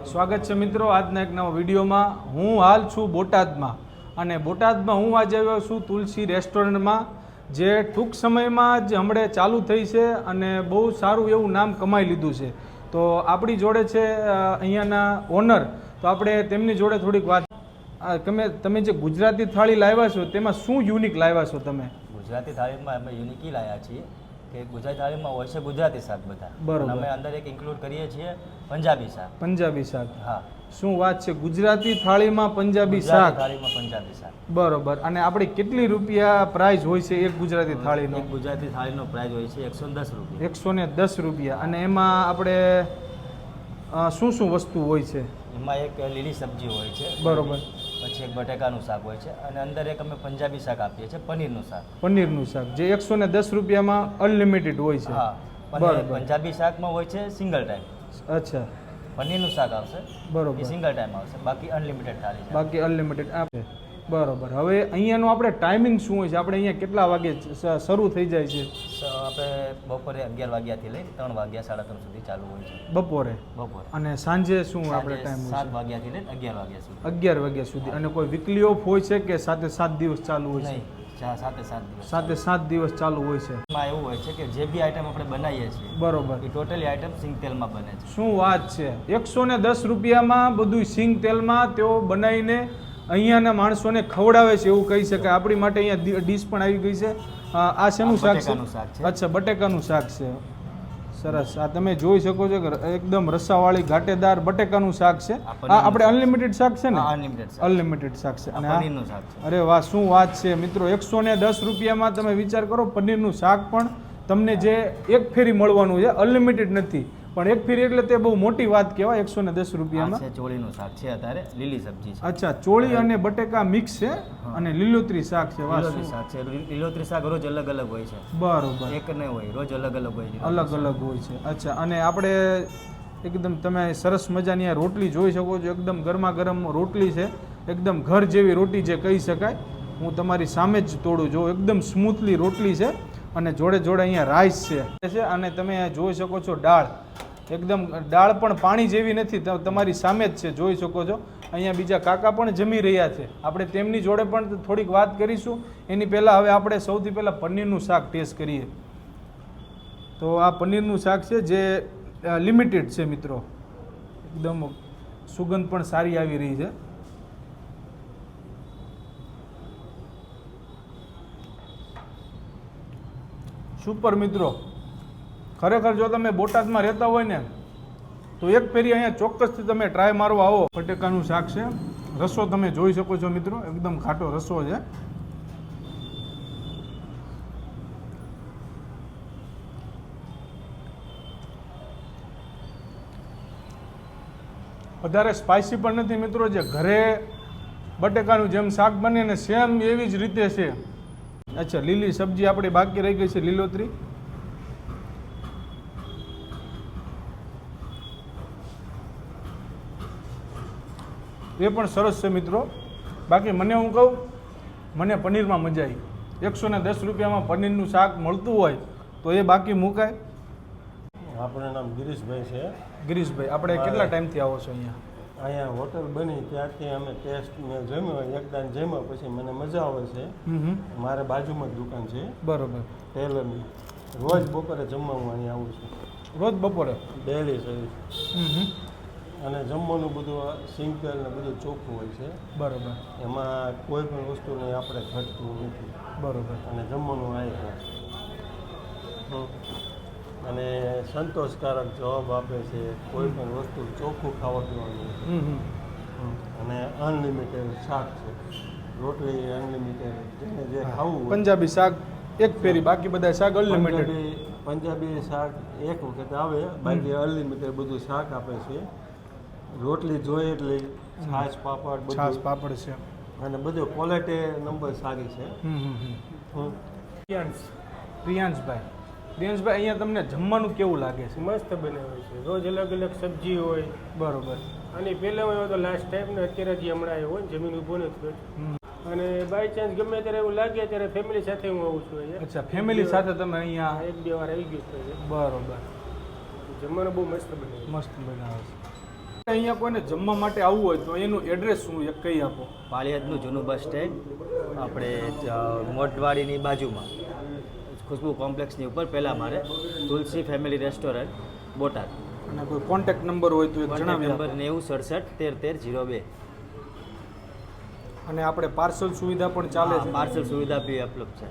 સ્વાગત છે મિત્રો આજના એક નવા વિડીયોમાં. હું હાલ છું બોટાદમાં અને બોટાદમાં હું આજે આવ્યો છું તુલસી રેસ્ટોરન્ટમાં, જે ટૂંક સમયમાં જ હમણાં ચાલુ થઈ છે અને બહુ સારું એવું નામ કમાઈ લીધું છે. તો આપણી જોડે છે અહીંયાના ઓનર. તો આપણે તેમની જોડે થોડીક વાત તમે તમે જે ગુજરાતી થાળી લાવ્યા છો, તેમાં શું યુનિક લાવ્યા છો તમે? ગુજરાતી થાળીમાં અમે યુનિક લાવ્યા છીએ. કે ગુજરાતી થાળીમાં હોય છે ગુજરાતી શાક બધા. બરોબર. અમે અંદર એક ઇન્ક્લુડ કરીએ છીએ પંજાબી શાક. પંજાબી શાક. હા. શું વાત છે? ગુજરાતી થાળીમાં પંજાબી શાક? થાળીમાં પંજાબી શાક. બરોબર. અને આપણે કેટલી રૂપિયા પ્રાઇસ હોય છે એક ગુજરાતી થાળીનો? એક ગુજરાતી થાળીનો પ્રાઇસ હોય છે એકસો દસ રૂપિયા. એકસો ને દસ રૂપિયા. અને એમાં આપણે શું શું વસ્તુ હોય છે? એમાં એક લીલી સબ્જી હોય છે. બરોબર. પછી એક બટેકાનું શાક હોય છે અને અંદર એક અમે પંજાબી શાક આપીએ છીએ પનીરનું શાક. પનીરનું શાક જે એકસો ને દસ રૂપિયામાં અનલિમિટેડ હોય છે. હા પંજાબી શાકમાં હોય છે સિંગલ ટાઈમ અચ્છા. પનીરનું શાક આવશે બરોબર. સિંગલ ટાઈમ આવશે બાકી અનલિમિટેડ થાળી બાકી અનલિમિટેડ આપે બરોબર. હવે અહીંયાનું આપણે ટાઈમિંગ શું હોય છે? આપણે અહીંયા કેટલા વાગે શરૂ થઈ જાય છે? આપણે બપોરે અગિયાર વાગ્યાથી લઈ ત્રણ વાગ્યા સાડા ત્રણ સુધી ચાલુ હોય છે. બપોરે? બપોરે. અને સાંજે શું આપણે ટાઈમ સાત વાગ્યાથી લઈને અગિયાર વાગ્યા સુધી. અગિયાર વાગ્યા સુધી. અને કોઈ વીકલી ઓફ હોય છે કે સાતે સાત દિવસ ચાલુ હોય છે? સાતે સાત દિવસ સાતે સાત દિવસ ચાલુ હોય છે. એમાં એવું હોય છે કે જે બી આઈટમ આપણે બનાવીએ છીએ બરોબર. એ ટોટલી આઈટમ સિંગ તેલમાં બને છે. શું વાત છે? એકસો ને દસ રૂપિયામાં બધું સિંગ તેલમાં તેઓ બનાવીને અહીંયાના માણસોને ખવડાવે છે એવું કહી શકાય. આપણી માટે અહીંયા ડીશ પણ આવી ગઈ છે. આ શેનું શાક છે. અચ્છા બટેકાનું શાક છે. સરસ. આ તમે જોઈ શકો છો કે એકદમ રસાવાળી ઘાટેદાર બટેકાનું શાક છે. આ આપણે અનલિમિટેડ શાક છે ને? અનલિમિટેડ શાક છે. અને અરે વાહ શું વાત છે. મિત્રો એકસો ને દસ રૂપિયામાં તમે વિચાર કરો પનીરનું શાક પણ તમને જે એક ફેરી મળવાનું છે અનલિમિટેડ નથી. પણ એક ફેરી એટલે તે બહુ મોટી વાત કહેવાય એકસો ને દસ રૂપિયામાં. છે ચોળીનું શાક છે અત્યારે લીલી સબ્જી છે. અચ્છા ચોળી અને બટેકા મિક્સ છે અને લીલોતરી શાક છે લીલોતરી શાક છે. લીલોતરી શાક રોજ અલગ અલગ હોય છે. બરોબર. એક નહીં હોય રોજ અલગ અલગ હોય છે. અલગ અલગ હોય છે. અચ્છા અને આપણે એકદમ તમે સરસ મજાની આ રોટલી જોઈ શકો છો. એકદમ ગરમા ગરમ રોટલી છે. એકદમ ઘર જેવી રોટી જે કહી શકાય. હું તમારી સામે જ તોડું જો એકદમ સ્મૂથલી રોટલી છે અને જોડે જોડે અહીંયા રાઈસ છે. છે અને તમે જોઈ શકો છો દાળ. એકદમ દાળ પણ પાણી જેવી નથી તમારી સામે જ છે, જોઈ શકો છો. અહીંયા બીજા કાકા પણ જમી રહ્યા છે. આપણે તેમની જોડે પણ થોડીક વાત કરીશું. એની પહેલાં હવે આપણે સૌથી પહેલાં પનીરનું શાક ટેસ્ટ કરીએ. તો આ પનીરનું શાક છે, જે લિમિટેડ છે મિત્રો. એકદમ સુગંધ પણ સારી આવી રહી છે. સુપર મિત્રો. ખરેખર જો તમે બોટાદમાં રહેતા હોય ને, તો એક ફેરી અહીંયા ચોક્કસથી તમે ટ્રાય મારવા આવો. બટેકાનું શાક છે. રસો તમે જોઈ શકો છો મિત્રો, એકદમ ખાટો રસો છે. વધારે સ્પાઇસી પણ નથી મિત્રો, જે ઘરે બટેકાનું જેમ શાક બને ને સેમ એવી જ રીતે છે. અચ્છા, લીલી સબ્જી આપણી બાકી રહી ગઈ છે, લીલોતરી. એ પણ સરસ છે મિત્રો. બાકી મને હું કહું મને પનીરમાં મજા આવી. એકસો ને દસ રૂપિયામાં પનીરનું શાક મળતું હોય તો એ બાકી મુકાય. આપણું નામ ગિરીશભાઈ છે. ગિરીશભાઈ આપણે કેટલા ટાઈમથી આવો છો અહીંયા? અહીંયા હોટલ બની ત્યારથી અમે ટેસ્ટ મેં જમ્યો એકદાન જમ્યો પછી મને મજા આવે છે. મારે બાજુમાં જ દુકાન છે. બરોબર. ટેલરની રોજ બપોરે જમવા હું અહીંયા આવું છું. રોજ બપોરે? ડેલી સર્વિસ અને જમવાનું બધું સિંગલ ને બધું ચોખ્ખું હોય છે. બરાબર. એમાં કોઈ પણ વસ્તુને આપણે ઘટતું નથી. બરોબર. અને જમવાનું આવે. અને સંતોષકારક જવાબ આપે છે કોઈ પણ વસ્તુ ચોખ્ખું ખાવા પીવાનું અને અનલિમિટેડ શાક છે. રોટલી અનલિમિટેડ જેને જે ખાવું પંજાબી શાક એક ફેરી બાકી બધા શાક અનલિમિટેડ પંજાબી શાક એક વખત આવે બાકી અનલિમિટેડ બધું શાક આપે છે. રોટલી જોઈએ એટલે છાશ પાપડ છાશ પાપડ છે. અને બધું ક્વોલિટી નંબર સારી છે. પ્રિયાંશ પ્રિયાંશભાઈ. પ્રિયાંશભાઈ અહીંયા તમને જમવાનું કેવું લાગે છે? મસ્ત બને હોય છે. રોજ અલગ અલગ સબ્જી હોય. બરોબર. અને પહેલાં હોય તો લાસ્ટ ટાઈમ ને અત્યારે જે હમણાં આવ્યો હોય જમીન ઊભો નથી થયો. અને બાય ચાન્સ ગમે ત્યારે એવું લાગે ત્યારે ફેમિલી સાથે હું આવું છું અહીંયા. અચ્છા ફેમિલી સાથે તમે અહીંયા એક બે વાર આવી ગયું છે બરોબર. જમવાનું બહુ મસ્ત બને. મસ્ત બનાવે છે. અહીંયા કોઈને જમવા માટે આવવું હોય તો એનું એડ્રેસ શું એક કહી આપો. પાળિયાદનું જૂનું બસ સ્ટેન્ડ આપણે મોટવાડીની બાજુમાં. ખુશ્બુ કોમ્પ્લેક્સની ઉપર પહેલાં મારે તુલસી ફેમિલી રેસ્ટોરન્ટ બોટાદ. અને કોઈ કોન્ટેક્ટ નંબર હોય તો જણાવી નંબર નેવું સડસઠ તેર તેર જીરો બે. અને આપણે પાર્સલ સુવિધા પણ ચાલે છે. પાર્સલ સુવિધા બી ઉપલબ્ધ છે.